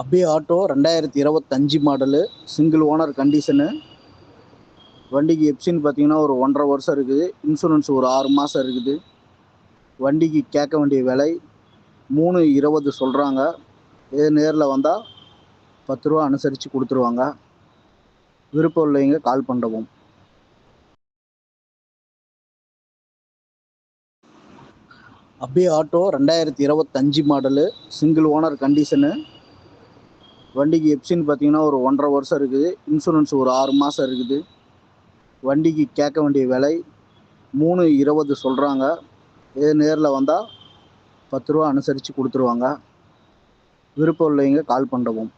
அபி auto ரெண்டாயிரத்தி இருபத்தஞ்சு model single owner condition வண்டிக்கு எப்சின்னு பார்த்தீங்கன்னா ஒரு ஒன்றரை வருஷம் இருக்குது. இன்சூரன்ஸ் ஒரு ஆறு மாதம் இருக்குது. வண்டிக்கு கேட்க வேண்டிய விலை மூணு இருபது சொல்கிறாங்க இது நேரில் வந்தால் பத்து ரூபா அனுசரித்து கொடுத்துருவாங்க. விருப்பம் உள்ளவங்க கால் பண்ணவும் அபி ஆட்டோ ரெண்டாயிரத்தி இருபத்தஞ்சு மாடலு சிங்கிள் ஓனர் கண்டிஷனு வண்டிக்கு எப்சின்னு பார்த்தீங்கன்னா ஒரு ஒன்றரை வருஷம் இருக்குது. இன்சூரன்ஸ் ஒரு ஆறு மாதம் இருக்குது. வண்டிக்கு கேட்க வேண்டிய விலை மூணு இருபது சொல்கிறாங்க இது நேரில் வந்தால் பத்து ரூபா அனுசரித்து கொடுத்துருவாங்க. விருப்பம் இல்லைங்க கால் பண்ணவும்